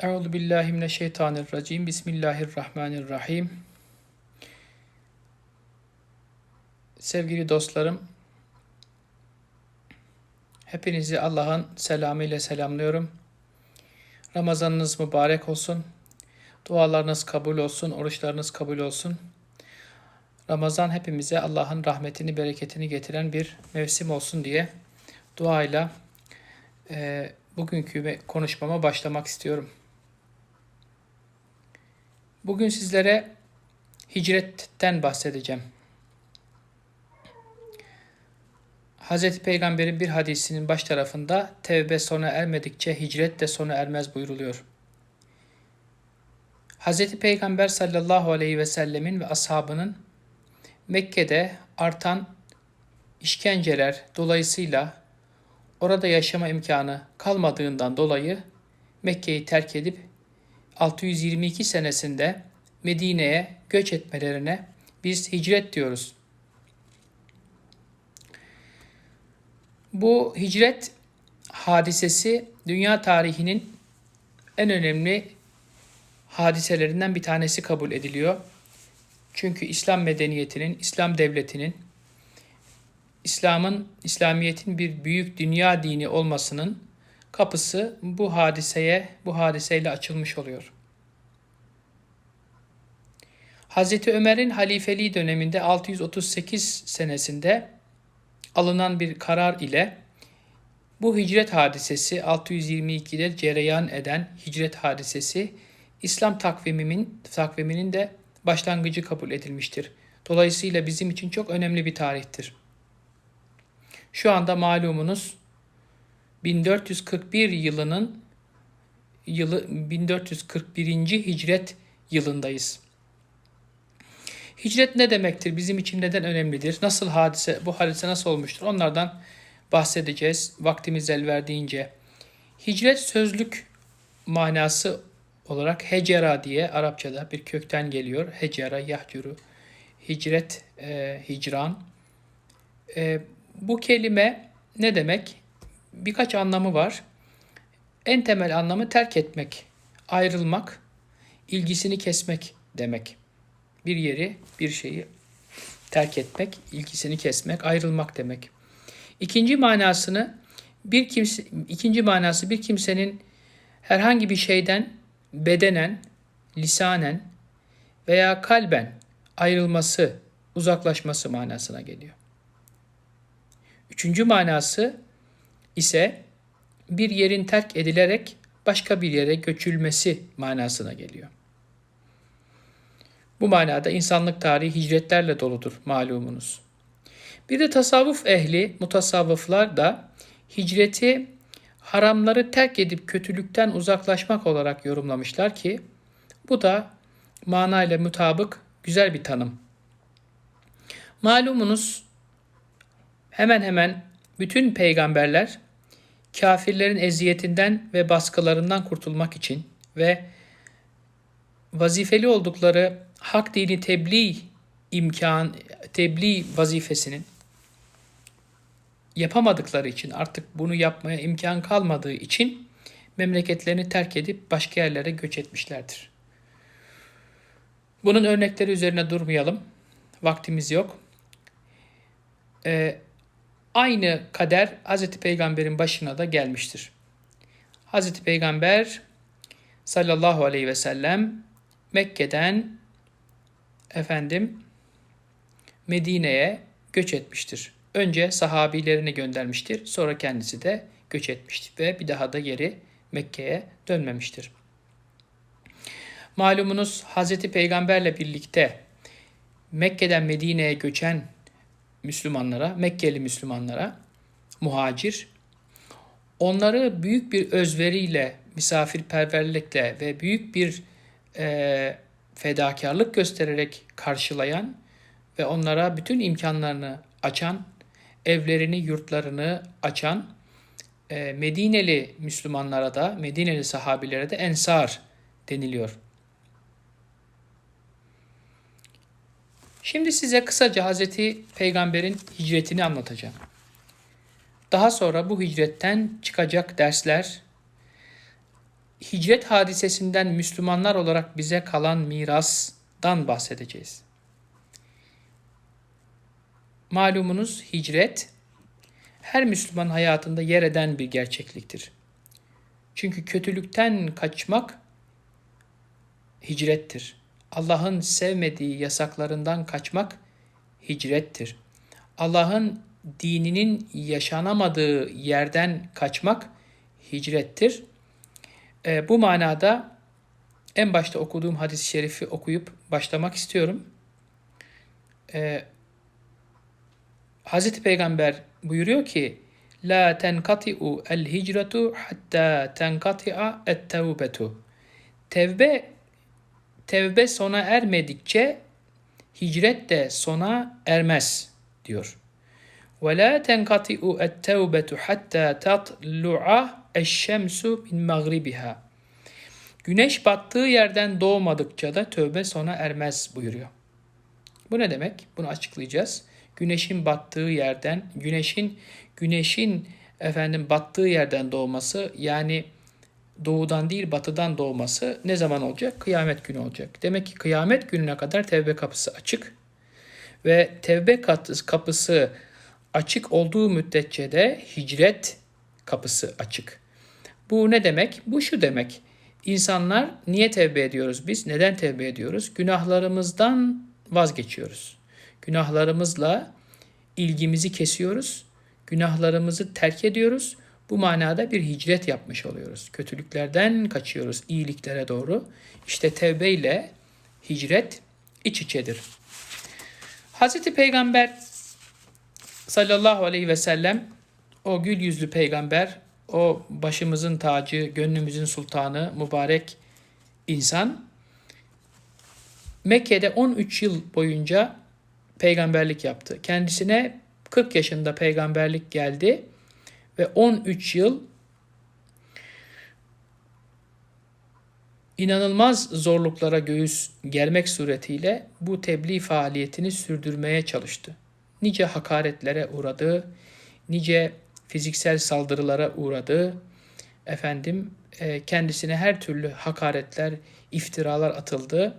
Euzu billahi mineşşeytanirracim. Bismillahirrahmanirrahim. Sevgili dostlarım, hepinizi Allah'ın selamıyla selamlıyorum. Ramazanınız mübarek olsun. Dualarınız kabul olsun, oruçlarınız kabul olsun. Ramazan hepimize Allah'ın rahmetini, bereketini getiren bir mevsim olsun diye duayla e, bugünkü konuşmama başlamak istiyorum. Bugün sizlere hicretten bahsedeceğim. Hz. Peygamber'in bir hadisinin baş tarafında tevbe sona ermedikçe hicret de sona ermez buyruluyor. Hz. Peygamber sallallahu aleyhi ve sellemin ve ashabının Mekke'de artan işkenceler dolayısıyla orada yaşama imkanı kalmadığından dolayı Mekke'yi terk edip 622 senesinde Medine'ye göç etmelerine biz hicret diyoruz. Bu hicret hadisesi dünya tarihinin en önemli hadiselerinden bir tanesi kabul ediliyor. Çünkü İslam medeniyetinin, İslam devletinin, İslam'ın, İslamiyet'in bir büyük dünya dini olmasının kapısı bu hadiseye, bu hadiseyle açılmış oluyor. Hazreti Ömer'in halifeliği döneminde 638 senesinde alınan bir karar ile bu hicret hadisesi 622'de cereyan eden hicret hadisesi İslam takviminin takviminin de başlangıcı kabul edilmiştir. Dolayısıyla bizim için çok önemli bir tarihtir. Şu anda malumunuz 1441 yılının yılı 1441. hicret yılındayız. Hicret ne demektir? Bizim için neden önemlidir? Nasıl hadise, bu hadise nasıl olmuştur? Onlardan bahsedeceğiz vaktimiz el verdiğince. Hicret sözlük manası olarak hecera diye Arapçada bir kökten geliyor. Hecera, yahcuru, hicret, e, hicran. E, bu kelime ne demek? Birkaç anlamı var. En temel anlamı terk etmek, ayrılmak, ilgisini kesmek demek. Bir yeri, bir şeyi terk etmek, ilgisini kesmek, ayrılmak demek. İkinci manasını bir kimse ikinci manası bir kimsenin herhangi bir şeyden bedenen, lisanen veya kalben ayrılması, uzaklaşması manasına geliyor. Üçüncü manası ise bir yerin terk edilerek başka bir yere göçülmesi manasına geliyor. Bu manada insanlık tarihi hicretlerle doludur malumunuz. Bir de tasavvuf ehli, mutasavvıflar da hicreti haramları terk edip kötülükten uzaklaşmak olarak yorumlamışlar ki bu da manayla mutabık güzel bir tanım. Malumunuz hemen hemen bütün peygamberler kafirlerin eziyetinden ve baskılarından kurtulmak için ve vazifeli oldukları hak dini tebliğ imkan, tebliğ vazifesinin yapamadıkları için artık bunu yapmaya imkan kalmadığı için memleketlerini terk edip başka yerlere göç etmişlerdir. Bunun örnekleri üzerine durmayalım. Vaktimiz yok. Ee, aynı kader Hz. Peygamber'in başına da gelmiştir. Hz. Peygamber sallallahu aleyhi ve sellem Mekke'den efendim Medine'ye göç etmiştir. Önce sahabilerini göndermiştir. Sonra kendisi de göç etmiştir ve bir daha da geri Mekke'ye dönmemiştir. Malumunuz Hz. Peygamberle birlikte Mekke'den Medine'ye göçen Müslümanlara, Mekkeli Müslümanlara muhacir, onları büyük bir özveriyle, misafirperverlikle ve büyük bir e, fedakarlık göstererek karşılayan ve onlara bütün imkanlarını açan, evlerini, yurtlarını açan e, Medineli Müslümanlara da, Medineli sahabilere de ensar deniliyor. Şimdi size kısaca Hazreti Peygamber'in hicretini anlatacağım. Daha sonra bu hicretten çıkacak dersler, hicret hadisesinden Müslümanlar olarak bize kalan mirasdan bahsedeceğiz. Malumunuz hicret her Müslüman hayatında yer eden bir gerçekliktir. Çünkü kötülükten kaçmak hicrettir. Allah'ın sevmediği yasaklarından kaçmak hicrettir. Allah'ın dininin yaşanamadığı yerden kaçmak hicrettir. E, bu manada en başta okuduğum hadis-i şerifi okuyup başlamak istiyorum. E, Hazreti Peygamber buyuruyor ki La tenkati'u el hicretu hatta tenkati'a et tevbetu. Tevbe tevbe sona ermedikçe hicret de sona ermez diyor. Ve la tenkati'u et tevbetu hatta tatlu'a eşşemsu min magribiha. Güneş battığı yerden doğmadıkça da tövbe sona ermez buyuruyor. Bu ne demek? Bunu açıklayacağız. Güneşin battığı yerden, güneşin güneşin efendim battığı yerden doğması yani doğudan değil batıdan doğması ne zaman olacak? Kıyamet günü olacak. Demek ki kıyamet gününe kadar tevbe kapısı açık. Ve tevbe kapısı açık olduğu müddetçe de hicret kapısı açık. Bu ne demek? Bu şu demek. İnsanlar niye tevbe ediyoruz biz? Neden tevbe ediyoruz? Günahlarımızdan vazgeçiyoruz. Günahlarımızla ilgimizi kesiyoruz. Günahlarımızı terk ediyoruz. Bu manada bir hicret yapmış oluyoruz. Kötülüklerden kaçıyoruz iyiliklere doğru. İşte tevbe ile hicret iç içedir. Hazreti Peygamber sallallahu aleyhi ve sellem o gül yüzlü peygamber, o başımızın tacı, gönlümüzün sultanı, mübarek insan Mekke'de 13 yıl boyunca peygamberlik yaptı. Kendisine 40 yaşında peygamberlik geldi ve 13 yıl inanılmaz zorluklara göğüs germek suretiyle bu tebliğ faaliyetini sürdürmeye çalıştı. Nice hakaretlere uğradı, nice fiziksel saldırılara uğradı. Efendim e, kendisine her türlü hakaretler, iftiralar atıldı.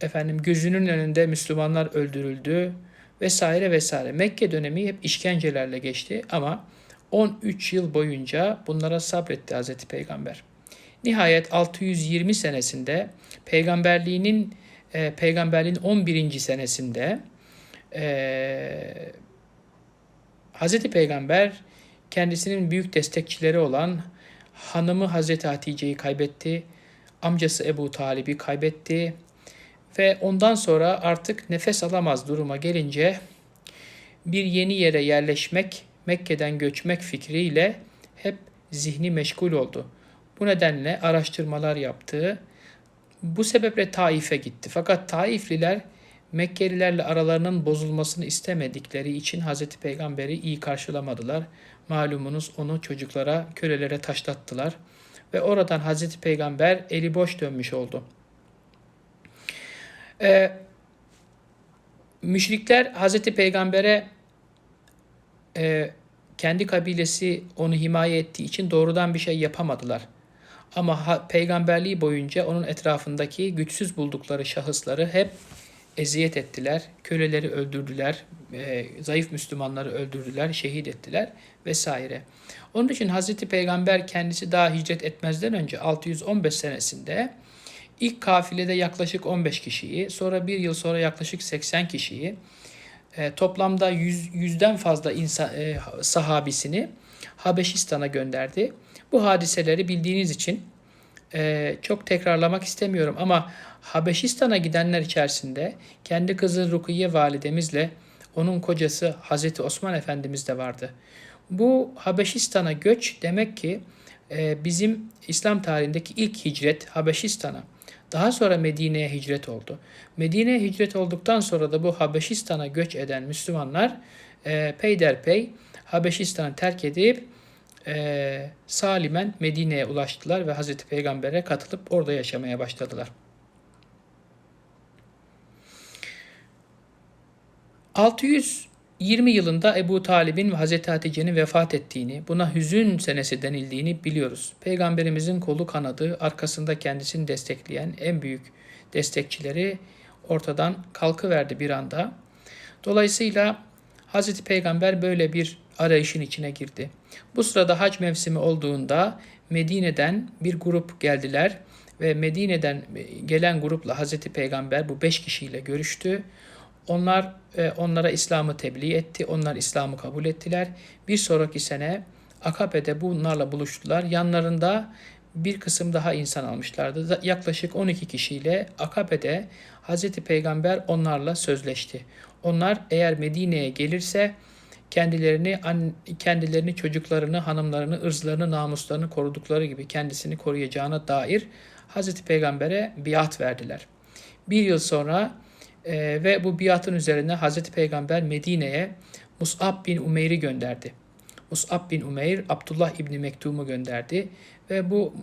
Efendim gözünün önünde Müslümanlar öldürüldü vesaire vesaire. Mekke dönemi hep işkencelerle geçti ama 13 yıl boyunca bunlara sabretti Hazreti Peygamber. Nihayet 620 senesinde peygamberliğinin e, peygamberliğin 11. senesinde e, Hazreti Peygamber kendisinin büyük destekçileri olan hanımı Hazreti Hatice'yi kaybetti, amcası Ebu Talib'i kaybetti ve ondan sonra artık nefes alamaz duruma gelince bir yeni yere yerleşmek, Mekke'den göçmek fikriyle hep zihni meşgul oldu. Bu nedenle araştırmalar yaptı. Bu sebeple Taif'e gitti. Fakat Taifliler Mekkelilerle aralarının bozulmasını istemedikleri için Hz. Peygamber'i iyi karşılamadılar. Malumunuz onu çocuklara, kölelere taşlattılar. Ve oradan Hz. Peygamber eli boş dönmüş oldu. Ee, müşrikler Hz. Peygamber'e e, kendi kabilesi onu himaye ettiği için doğrudan bir şey yapamadılar. Ama ha, peygamberliği boyunca onun etrafındaki güçsüz buldukları şahısları hep eziyet ettiler, köleleri öldürdüler, e, zayıf Müslümanları öldürdüler, şehit ettiler vesaire. Onun için Hazreti Peygamber kendisi daha hicret etmezden önce 615 senesinde ilk kafilede yaklaşık 15 kişiyi, sonra bir yıl sonra yaklaşık 80 kişiyi, e, toplamda 100, yüzden fazla insan, e, sahabisini Habeşistan'a gönderdi. Bu hadiseleri bildiğiniz için e, çok tekrarlamak istemiyorum ama Habeşistan'a gidenler içerisinde kendi kızı Rukiye validemizle onun kocası Hazreti Osman Efendimiz de vardı. Bu Habeşistan'a göç demek ki e, bizim İslam tarihindeki ilk hicret Habeşistan'a. Daha sonra Medine'ye hicret oldu. Medine'ye hicret olduktan sonra da bu Habeşistan'a göç eden Müslümanlar e, peyderpey Habeşistan'ı terk edip e, salimen Medine'ye ulaştılar ve Hazreti Peygamber'e katılıp orada yaşamaya başladılar. 600 20 yılında Ebu Talib'in ve Hazreti Hatice'nin vefat ettiğini, buna hüzün senesi denildiğini biliyoruz. Peygamberimizin kolu kanadı, arkasında kendisini destekleyen en büyük destekçileri ortadan kalkıverdi bir anda. Dolayısıyla Hazreti Peygamber böyle bir arayışın içine girdi. Bu sırada hac mevsimi olduğunda Medine'den bir grup geldiler ve Medine'den gelen grupla Hazreti Peygamber bu beş kişiyle görüştü. Onlar e, onlara İslam'ı tebliğ etti. Onlar İslam'ı kabul ettiler. Bir sonraki sene Akabe'de bunlarla buluştular. Yanlarında bir kısım daha insan almışlardı. Yaklaşık 12 kişiyle Akabe'de Hazreti Peygamber onlarla sözleşti. Onlar eğer Medine'ye gelirse kendilerini kendilerini çocuklarını, hanımlarını, ırzlarını, namuslarını korudukları gibi kendisini koruyacağına dair Hazreti Peygamber'e biat verdiler. Bir yıl sonra e, ve bu biatın üzerine Hazreti Peygamber Medine'ye Mus'ab bin Umeyr'i gönderdi. Mus'ab bin Umeyr, Abdullah İbni Mektum'u gönderdi ve bu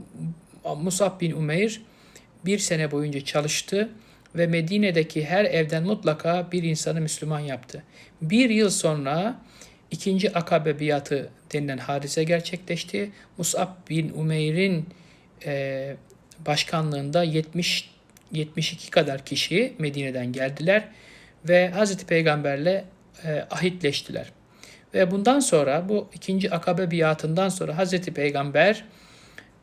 Mus'ab bin Umeyr bir sene boyunca çalıştı ve Medine'deki her evden mutlaka bir insanı Müslüman yaptı. Bir yıl sonra ikinci Akabe biatı denilen hadise gerçekleşti. Mus'ab bin Umeyr'in e, başkanlığında 70 72 kadar kişi Medine'den geldiler ve Hazreti Peygamberle e, ahitleştiler. Ve bundan sonra bu ikinci akabe biatından sonra Hazreti Peygamber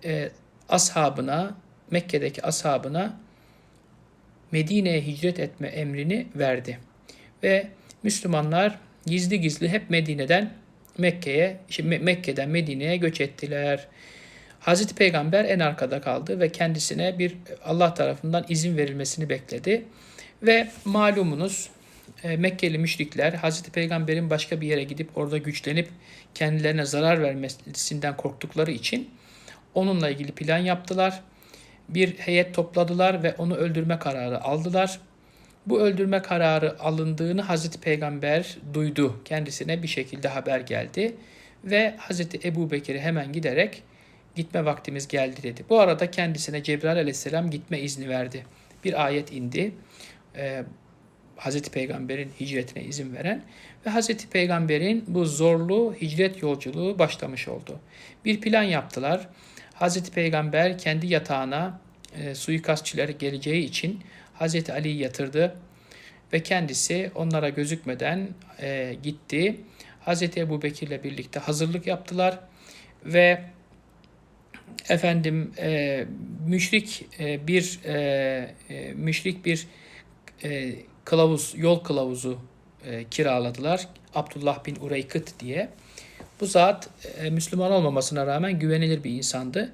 e, ashabına, Mekke'deki ashabına Medine'ye hicret etme emrini verdi. Ve Müslümanlar gizli gizli hep Medine'den Mekke'ye, Mekke'den Medine'ye göç ettiler. Hazreti Peygamber en arkada kaldı ve kendisine bir Allah tarafından izin verilmesini bekledi. Ve malumunuz e, Mekkeli müşrikler Hazreti Peygamber'in başka bir yere gidip orada güçlenip kendilerine zarar vermesinden korktukları için onunla ilgili plan yaptılar. Bir heyet topladılar ve onu öldürme kararı aldılar. Bu öldürme kararı alındığını Hazreti Peygamber duydu. Kendisine bir şekilde haber geldi ve Hazreti Ebu Bekir'i hemen giderek gitme vaktimiz geldi dedi. Bu arada kendisine Cebrail aleyhisselam gitme izni verdi. Bir ayet indi. Ee, Hazreti Peygamber'in hicretine izin veren ve Hazreti Peygamber'in bu zorlu hicret yolculuğu başlamış oldu. Bir plan yaptılar. Hazreti Peygamber kendi yatağına e, suikastçiler geleceği için Hazreti Ali'yi yatırdı ve kendisi onlara gözükmeden e, gitti. Hazreti Ebu Bekir'le birlikte hazırlık yaptılar ve efendim e, müşrik e, bir e, e, müşrik bir e, kılavuz yol kılavuzu e, kiraladılar. Abdullah bin Ureykıt diye. Bu zat e, Müslüman olmamasına rağmen güvenilir bir insandı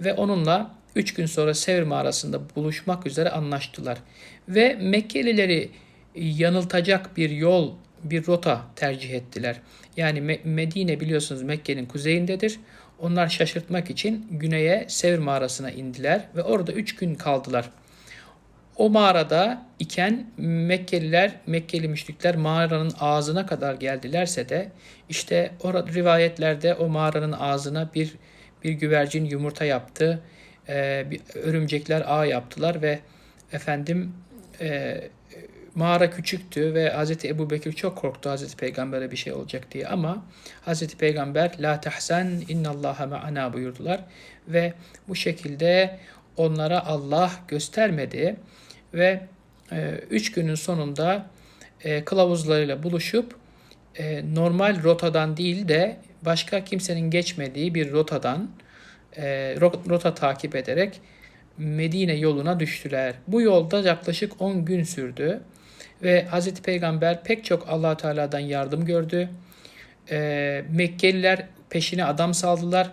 ve onunla üç gün sonra Sevr mağarasında buluşmak üzere anlaştılar. Ve Mekkelileri yanıltacak bir yol, bir rota tercih ettiler. Yani Medine biliyorsunuz Mekke'nin kuzeyindedir. Onlar şaşırtmak için güneye Sevr mağarasına indiler ve orada üç gün kaldılar. O mağarada iken Mekkeliler, Mekkeli müşrikler mağaranın ağzına kadar geldilerse de işte orada rivayetlerde o mağaranın ağzına bir bir güvercin yumurta yaptı, e, bir, örümcekler ağ yaptılar ve efendim e, mağara küçüktü ve Hz. Ebu Bekir çok korktu Hz. Peygamber'e bir şey olacak diye ama Hz. Peygamber la tahsen innallaha ma'ana buyurdular ve bu şekilde onlara Allah göstermedi ve e, üç günün sonunda e, kılavuzlarıyla buluşup e, normal rotadan değil de başka kimsenin geçmediği bir rotadan e, rota takip ederek Medine yoluna düştüler. Bu yolda yaklaşık 10 gün sürdü. Ve Hz. Peygamber pek çok allah Teala'dan yardım gördü. E, Mekkeliler peşine adam saldılar.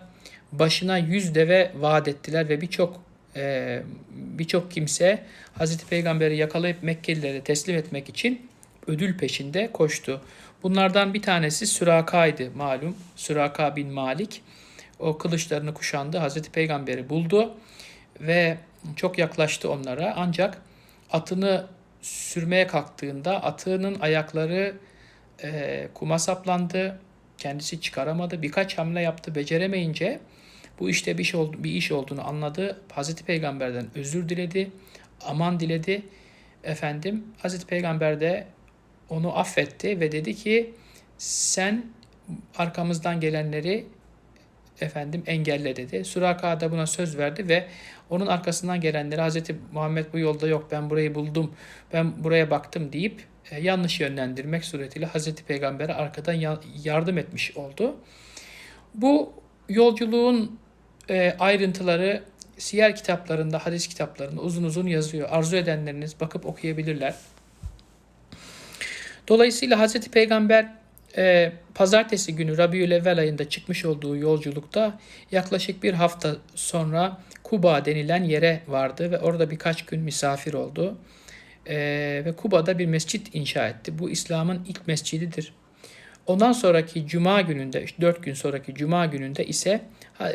Başına yüz deve vaat ettiler ve birçok e, birçok kimse Hz. Peygamber'i yakalayıp Mekkelilere teslim etmek için ödül peşinde koştu. Bunlardan bir tanesi Süraka'ydı malum. Süraka bin Malik. O kılıçlarını kuşandı. Hazreti Peygamber'i buldu ve çok yaklaştı onlara. Ancak atını sürmeye kalktığında atının ayakları e, kuma saplandı. Kendisi çıkaramadı. Birkaç hamle yaptı. Beceremeyince bu işte bir iş, oldu, bir iş olduğunu anladı. Hazreti Peygamber'den özür diledi. Aman diledi. Efendim Hazreti Peygamber de onu affetti ve dedi ki sen arkamızdan gelenleri efendim engelle dedi. Suraka da buna söz verdi ve onun arkasından gelenleri Hazreti Muhammed bu yolda yok ben burayı buldum ben buraya baktım deyip e, yanlış yönlendirmek suretiyle Hazreti Peygamber'e arkadan ya- yardım etmiş oldu. Bu yolculuğun e, ayrıntıları siyer kitaplarında, hadis kitaplarında uzun uzun yazıyor. Arzu edenleriniz bakıp okuyabilirler. Dolayısıyla Hazreti Peygamber e, pazartesi günü Rabiülevvel ayında çıkmış olduğu yolculukta yaklaşık bir hafta sonra Kuba denilen yere vardı ve orada birkaç gün misafir oldu. E, ve Kuba'da bir mescit inşa etti. Bu İslam'ın ilk mescididir. Ondan sonraki cuma gününde, 4 gün sonraki cuma gününde ise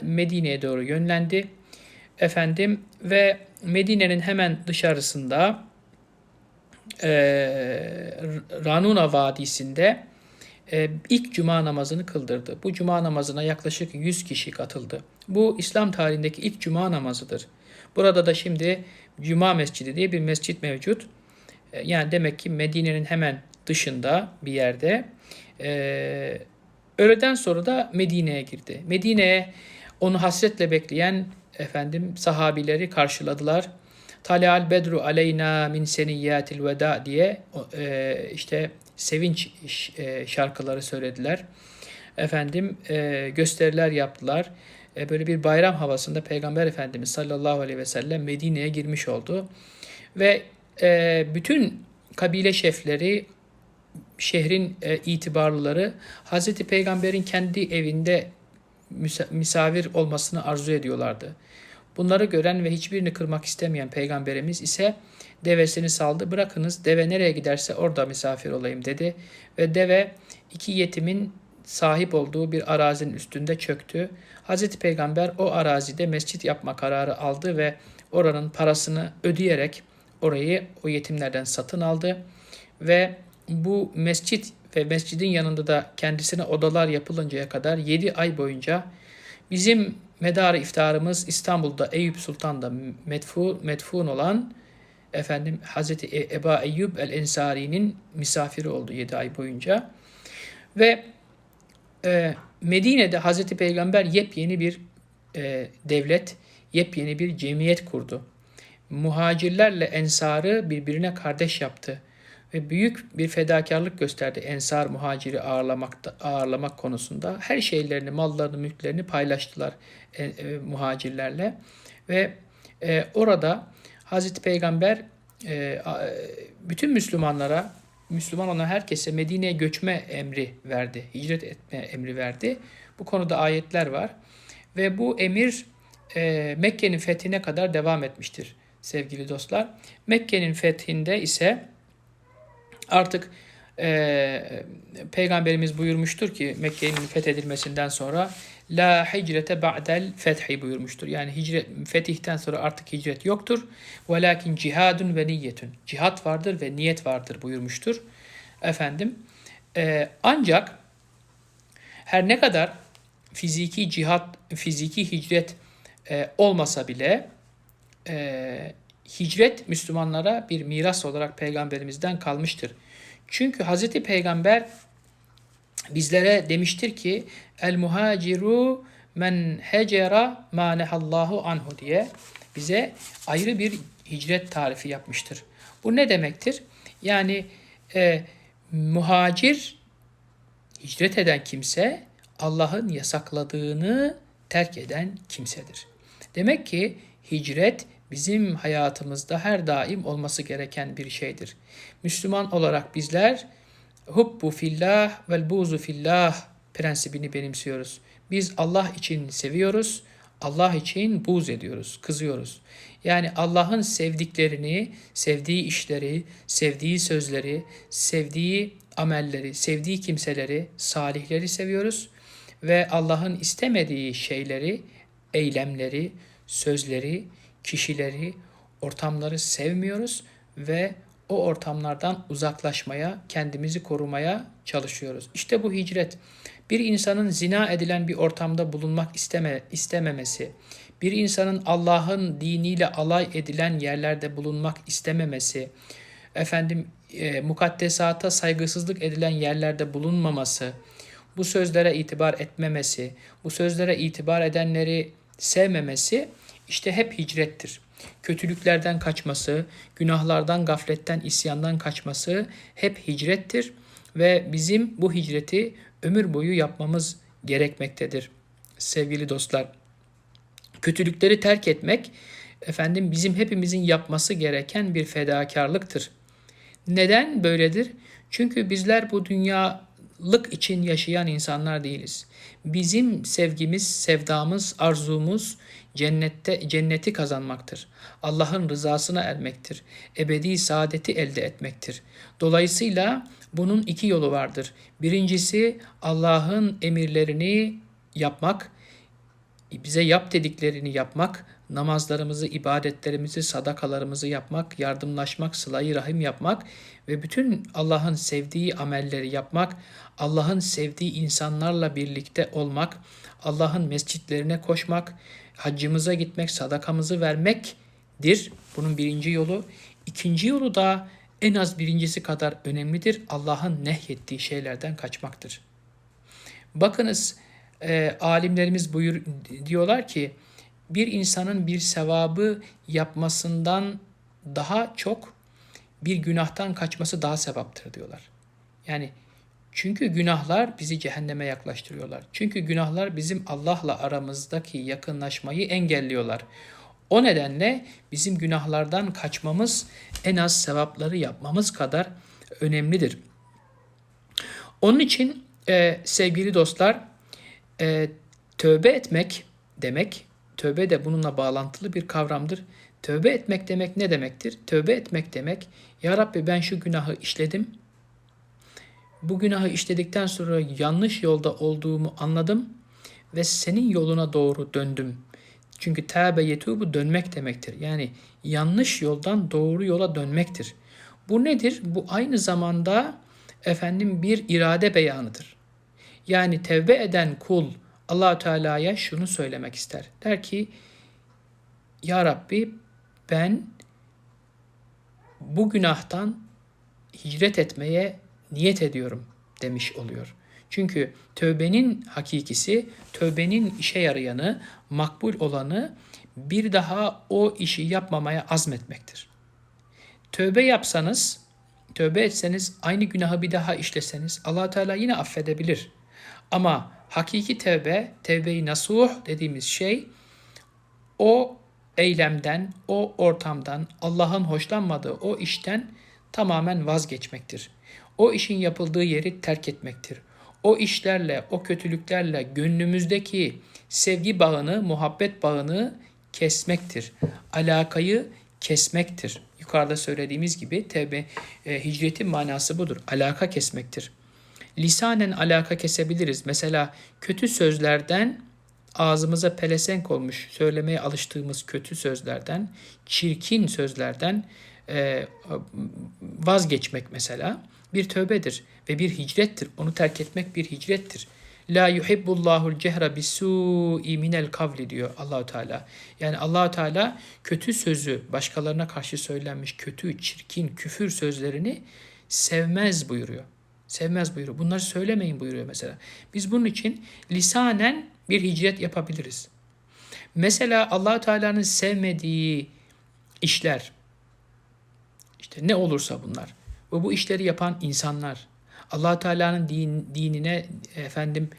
Medine'ye doğru yönlendi. Efendim ve Medine'nin hemen dışarısında e, Ranuna Vadisi'nde ilk cuma namazını kıldırdı. Bu cuma namazına yaklaşık 100 kişi katıldı. Bu İslam tarihindeki ilk cuma namazıdır. Burada da şimdi Cuma Mescidi diye bir mescit mevcut. E, yani demek ki Medine'nin hemen dışında bir yerde. E, öğleden sonra da Medine'ye girdi. Medine'ye onu hasretle bekleyen efendim sahabileri karşıladılar. Talal bedru aleyna min seniyyatil veda diye e, işte sevinç e, şarkıları söylediler. Efendim e, gösteriler yaptılar. E, böyle bir bayram havasında Peygamber Efendimiz sallallahu aleyhi ve sellem Medine'ye girmiş oldu. Ve bütün kabile şefleri, şehrin itibarlıları Hazreti Peygamber'in kendi evinde misafir olmasını arzu ediyorlardı. Bunları gören ve hiçbirini kırmak istemeyen peygamberimiz ise devesini saldı. Bırakınız deve nereye giderse orada misafir olayım dedi. Ve deve iki yetimin sahip olduğu bir arazinin üstünde çöktü. Hazreti Peygamber o arazide mescit yapma kararı aldı ve oranın parasını ödeyerek orayı o yetimlerden satın aldı. Ve bu mescit ve mescidin yanında da kendisine odalar yapılıncaya kadar 7 ay boyunca bizim medarı iftarımız İstanbul'da Eyüp Sultan'da medfu, medfun olan efendim Hazreti e, Eba Eyyub el Ensari'nin misafiri oldu 7 ay boyunca. Ve e, Medine'de Hazreti Peygamber yepyeni bir e, devlet, yepyeni bir cemiyet kurdu. Muhacirlerle ensarı birbirine kardeş yaptı ve büyük bir fedakarlık gösterdi ensar muhaciri ağırlamakta, ağırlamak konusunda. Her şeylerini, mallarını, mülklerini paylaştılar e, e, muhacirlerle ve e, orada Hazreti Peygamber e, bütün Müslümanlara, Müslüman olan herkese Medine'ye göçme emri verdi, hicret etme emri verdi. Bu konuda ayetler var ve bu emir e, Mekke'nin fethine kadar devam etmiştir sevgili dostlar. Mekke'nin fethinde ise Artık e, Peygamberimiz buyurmuştur ki Mekke'nin fethedilmesinden sonra La hicrete ba'del fethi buyurmuştur. Yani hicret, fetihten sonra artık hicret yoktur. Velakin cihadun ve niyetun. Cihat vardır ve niyet vardır buyurmuştur. Efendim e, ancak her ne kadar fiziki cihat, fiziki hicret e, olmasa bile e, hicret Müslümanlara bir miras olarak peygamberimizden kalmıştır. Çünkü Hazreti Peygamber bizlere demiştir ki el muhaciru men hecera ma nehallahu anhu diye bize ayrı bir hicret tarifi yapmıştır. Bu ne demektir? Yani e, muhacir hicret eden kimse Allah'ın yasakladığını terk eden kimsedir. Demek ki hicret bizim hayatımızda her daim olması gereken bir şeydir. Müslüman olarak bizler hubbu fillah vel buzu fillah prensibini benimsiyoruz. Biz Allah için seviyoruz, Allah için buz ediyoruz, kızıyoruz. Yani Allah'ın sevdiklerini, sevdiği işleri, sevdiği sözleri, sevdiği amelleri, sevdiği kimseleri, salihleri seviyoruz ve Allah'ın istemediği şeyleri, eylemleri, sözleri, kişileri, ortamları sevmiyoruz ve o ortamlardan uzaklaşmaya, kendimizi korumaya çalışıyoruz. İşte bu hicret. Bir insanın zina edilen bir ortamda bulunmak isteme, istememesi, bir insanın Allah'ın diniyle alay edilen yerlerde bulunmak istememesi, efendim e, mukaddesata saygısızlık edilen yerlerde bulunmaması, bu sözlere itibar etmemesi, bu sözlere itibar edenleri sevmemesi işte hep hicrettir. Kötülüklerden kaçması, günahlardan, gafletten, isyandan kaçması hep hicrettir ve bizim bu hicreti ömür boyu yapmamız gerekmektedir. Sevgili dostlar, kötülükleri terk etmek efendim bizim hepimizin yapması gereken bir fedakarlıktır. Neden böyledir? Çünkü bizler bu dünyalık için yaşayan insanlar değiliz. Bizim sevgimiz, sevdamız, arzumuz cennette cenneti kazanmaktır. Allah'ın rızasına ermektir. Ebedi saadeti elde etmektir. Dolayısıyla bunun iki yolu vardır. Birincisi Allah'ın emirlerini yapmak, bize yap dediklerini yapmak, namazlarımızı, ibadetlerimizi, sadakalarımızı yapmak, yardımlaşmak, sılayı rahim yapmak ve bütün Allah'ın sevdiği amelleri yapmak, Allah'ın sevdiği insanlarla birlikte olmak, Allah'ın mescitlerine koşmak, haccımıza gitmek, sadakamızı vermektir. Bunun birinci yolu. İkinci yolu da en az birincisi kadar önemlidir. Allah'ın nehyettiği şeylerden kaçmaktır. Bakınız e, alimlerimiz buyur diyorlar ki bir insanın bir sevabı yapmasından daha çok bir günahtan kaçması daha sevaptır diyorlar. Yani çünkü günahlar bizi cehenneme yaklaştırıyorlar. Çünkü günahlar bizim Allah'la aramızdaki yakınlaşmayı engelliyorlar. O nedenle bizim günahlardan kaçmamız en az sevapları yapmamız kadar önemlidir. Onun için e, sevgili dostlar e, tövbe etmek demek, tövbe de bununla bağlantılı bir kavramdır. Tövbe etmek demek ne demektir? Tövbe etmek demek, Ya Rabbi ben şu günahı işledim. Bu günahı işledikten sonra yanlış yolda olduğumu anladım ve senin yoluna doğru döndüm. Çünkü tâbe yetubu dönmek demektir. Yani yanlış yoldan doğru yola dönmektir. Bu nedir? Bu aynı zamanda efendim bir irade beyanıdır. Yani tevbe eden kul allah Teala'ya şunu söylemek ister. Der ki Ya Rabbi ben bu günahtan hicret etmeye niyet ediyorum demiş oluyor. Çünkü tövbenin hakikisi, tövbenin işe yarayanı, makbul olanı bir daha o işi yapmamaya azmetmektir. Tövbe yapsanız, tövbe etseniz, aynı günahı bir daha işleseniz allah Teala yine affedebilir. Ama hakiki tevbe, tevbe-i nasuh dediğimiz şey o eylemden, o ortamdan, Allah'ın hoşlanmadığı o işten tamamen vazgeçmektir. O işin yapıldığı yeri terk etmektir. O işlerle, o kötülüklerle gönlümüzdeki sevgi bağını, muhabbet bağını kesmektir. Alakayı kesmektir. Yukarıda söylediğimiz gibi tevbe, e, hicretin manası budur. Alaka kesmektir lisanen alaka kesebiliriz. Mesela kötü sözlerden ağzımıza pelesenk olmuş söylemeye alıştığımız kötü sözlerden, çirkin sözlerden e, vazgeçmek mesela bir tövbedir ve bir hicrettir. Onu terk etmek bir hicrettir. La yuhibbullahul cehra bisu'i minel kavli diyor Allahu Teala. Yani Allahu Teala kötü sözü başkalarına karşı söylenmiş kötü, çirkin, küfür sözlerini sevmez buyuruyor. Sevmez buyuruyor. Bunları söylemeyin buyuruyor mesela. Biz bunun için lisanen bir hicret yapabiliriz. Mesela allah Teala'nın sevmediği işler, işte ne olursa bunlar ve bu işleri yapan insanlar, allah Teala'nın din, dinine efendim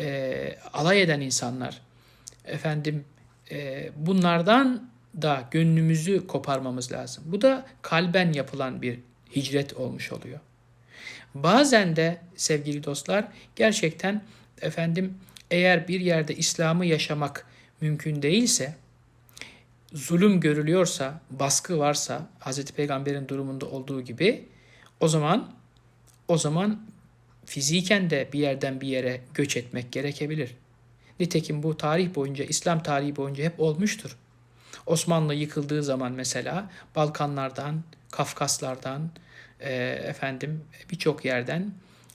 e, alay eden insanlar, efendim e, bunlardan da gönlümüzü koparmamız lazım. Bu da kalben yapılan bir hicret olmuş oluyor. Bazen de sevgili dostlar gerçekten efendim eğer bir yerde İslam'ı yaşamak mümkün değilse, zulüm görülüyorsa, baskı varsa Hz. Peygamber'in durumunda olduğu gibi o zaman o zaman fiziken de bir yerden bir yere göç etmek gerekebilir. Nitekim bu tarih boyunca, İslam tarihi boyunca hep olmuştur. Osmanlı yıkıldığı zaman mesela Balkanlardan, Kafkaslardan, e, efendim birçok yerden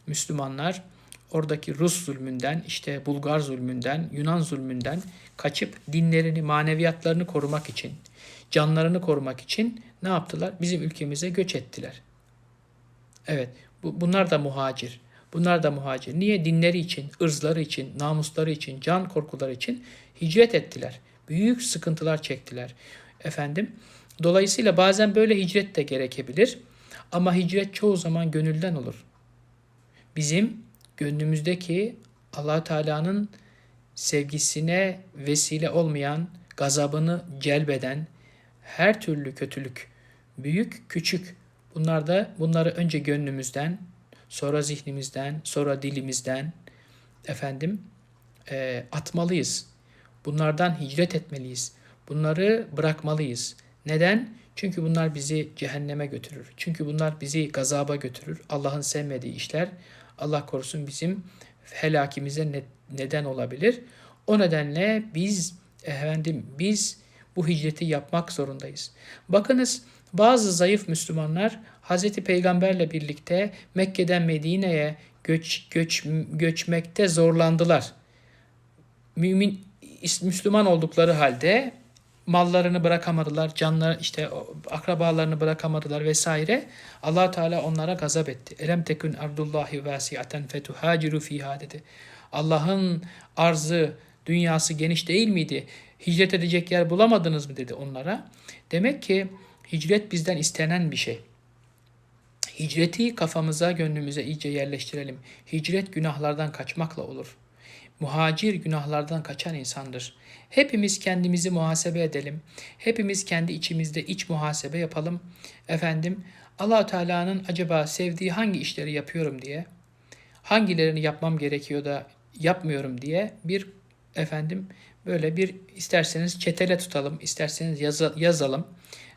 Müslümanlar oradaki Rus zulmünden, işte Bulgar zulmünden, Yunan zulmünden kaçıp dinlerini, maneviyatlarını korumak için, canlarını korumak için ne yaptılar? Bizim ülkemize göç ettiler. Evet, bu, bunlar da muhacir. Bunlar da muhacir. Niye? Dinleri için, ırzları için, namusları için, can korkuları için hicret ettiler. Büyük sıkıntılar çektiler. Efendim, dolayısıyla bazen böyle hicret de gerekebilir. Ama hicret çoğu zaman gönülden olur. Bizim gönlümüzdeki allah Teala'nın sevgisine vesile olmayan, gazabını celbeden her türlü kötülük, büyük küçük bunlar da bunları önce gönlümüzden, sonra zihnimizden, sonra dilimizden efendim e, atmalıyız. Bunlardan hicret etmeliyiz. Bunları bırakmalıyız. Neden? Çünkü bunlar bizi cehenneme götürür. Çünkü bunlar bizi gazaba götürür. Allah'ın sevmediği işler Allah korusun bizim helakimize ne, neden olabilir. O nedenle biz efendim biz bu hicreti yapmak zorundayız. Bakınız bazı zayıf Müslümanlar Hazreti Peygamberle birlikte Mekke'den Medine'ye göç, göç, göçmekte zorlandılar. Mümin Müslüman oldukları halde mallarını bırakamadılar, canlar işte akrabalarını bırakamadılar vesaire. Allah Teala onlara gazap etti. Elem tekun ardullahi vasiaten fetuhaciru fiha dedi. Allah'ın arzı, dünyası geniş değil miydi? Hicret edecek yer bulamadınız mı dedi onlara. Demek ki hicret bizden istenen bir şey. Hicreti kafamıza, gönlümüze iyice yerleştirelim. Hicret günahlardan kaçmakla olur. Muhacir günahlardan kaçan insandır. Hepimiz kendimizi muhasebe edelim. Hepimiz kendi içimizde iç muhasebe yapalım. Efendim allah Teala'nın acaba sevdiği hangi işleri yapıyorum diye, hangilerini yapmam gerekiyor da yapmıyorum diye bir efendim böyle bir isterseniz çetele tutalım, isterseniz yazı, yazalım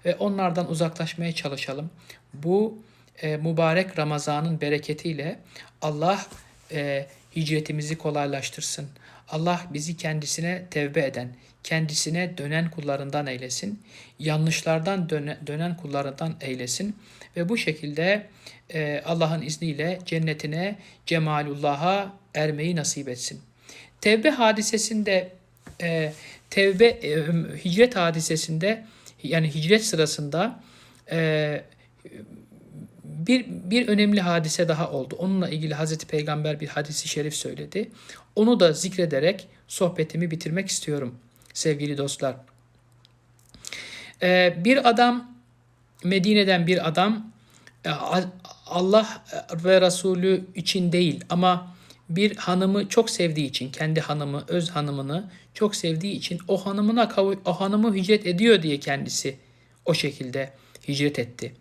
ve onlardan uzaklaşmaya çalışalım. Bu e, mübarek Ramazan'ın bereketiyle Allah e, hicretimizi kolaylaştırsın. Allah bizi kendisine tevbe eden, kendisine dönen kullarından eylesin. Yanlışlardan döne, dönen kullarından eylesin. Ve bu şekilde e, Allah'ın izniyle cennetine, cemalullah'a ermeyi nasip etsin. Tevbe hadisesinde, e, tevbe, e, hicret hadisesinde, yani hicret sırasında e, bir, bir önemli hadise daha oldu. Onunla ilgili Hazreti Peygamber bir hadisi şerif söyledi. Onu da zikrederek sohbetimi bitirmek istiyorum sevgili dostlar. Ee, bir adam, Medine'den bir adam e, Allah ve Resulü için değil ama bir hanımı çok sevdiği için, kendi hanımı, öz hanımını çok sevdiği için o hanımına o hanımı hicret ediyor diye kendisi o şekilde hicret etti.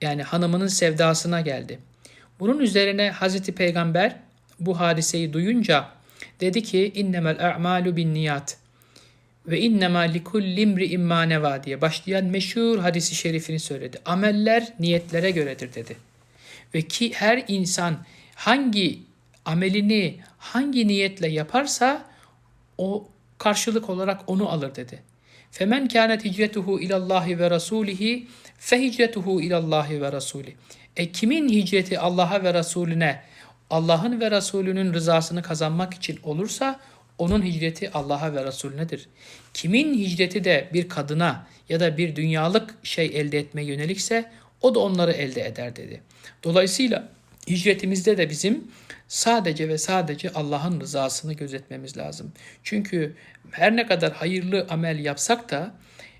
Yani hanımının sevdasına geldi. Bunun üzerine Hazreti Peygamber bu hadiseyi duyunca dedi ki innemel a'malu bin niyat ve innema likulli imri'in ma neva diye başlayan meşhur hadisi şerifini söyledi. Ameller niyetlere göredir dedi. Ve ki her insan hangi amelini hangi niyetle yaparsa o karşılık olarak onu alır dedi. Femen kânet hicretuhu ilallahi ve rasulihi fehicretuhu ilallahi ve rasuli. E kimin hicreti Allah'a ve Resulüne, Allah'ın ve Resulünün rızasını kazanmak için olursa onun hicreti Allah'a ve Resulünedir. Kimin hicreti de bir kadına ya da bir dünyalık şey elde etmeye yönelikse o da onları elde eder dedi. Dolayısıyla hicretimizde de bizim sadece ve sadece Allah'ın rızasını gözetmemiz lazım. Çünkü her ne kadar hayırlı amel yapsak da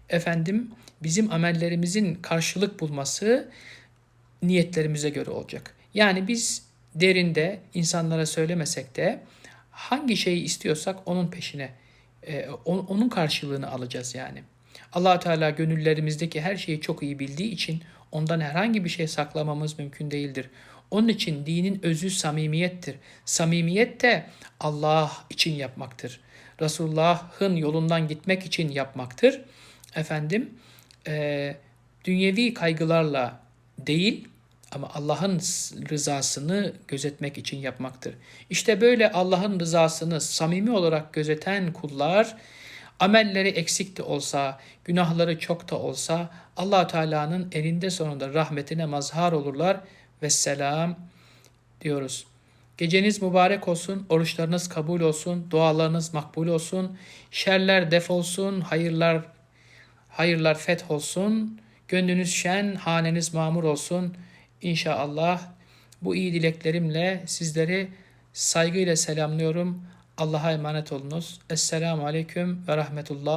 efendim bizim amellerimizin karşılık bulması niyetlerimize göre olacak. Yani biz derinde insanlara söylemesek de hangi şeyi istiyorsak onun peşine e, onun karşılığını alacağız yani. allah Teala gönüllerimizdeki her şeyi çok iyi bildiği için ondan herhangi bir şey saklamamız mümkün değildir. Onun için dinin özü samimiyettir. Samimiyet de Allah için yapmaktır. Resulullah'ın yolundan gitmek için yapmaktır. Efendim, e, dünyevi kaygılarla değil ama Allah'ın rızasını gözetmek için yapmaktır. İşte böyle Allah'ın rızasını samimi olarak gözeten kullar amelleri eksik de olsa, günahları çok da olsa Allah Teala'nın elinde sonunda rahmetine mazhar olurlar ve selam diyoruz. Geceniz mübarek olsun, oruçlarınız kabul olsun, dualarınız makbul olsun, şerler def olsun, hayırlar hayırlar feth olsun, gönlünüz şen, haneniz mamur olsun. İnşallah bu iyi dileklerimle sizleri saygıyla selamlıyorum. Allah'a emanet olunuz. Esselamu Aleyküm ve Rahmetullah.